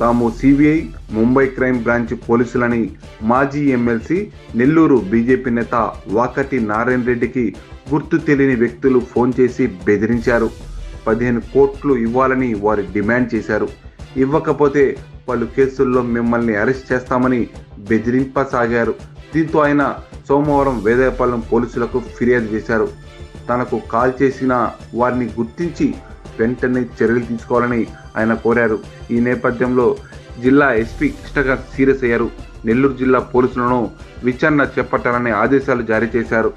తాము CBI Mumbai crime branch పోలీసులని మాజీ ఎమ్మెల్సీ నెల్లూరు బీజేపీ నేత వాకటి నారాయణ రెడ్డికి గుర్తు తెలియని వ్యక్తులు ఫోన్ చేసి బెదిరించారు. పదిహేను కోట్లు ఇవ్వాలని వారు డిమాండ్ చేశారు. ఇవ్వకపోతే పలు కేసుల్లో మిమ్మల్ని అరెస్ట్ చేస్తామని బెదిరింపసాగారు. దీంతో ఆయన సోమవారం వేదాయపాలెం పోలీసులకు ఫిర్యాదు చేశారు. తనకు కాల్ చేసిన వారిని గుర్తించి వెంటనే చర్యలు తీసుకోవాలని ఆయన కోరారు. ఈ నేపథ్యంలో జిల్లా ఎస్పీ కృష్ణకాంత్ సీరియస్ అయ్యారు. నెల్లూరు జిల్లా పోలీసులను విచారణ చేపట్టాలని ఆదేశాలు జారీ చేశారు.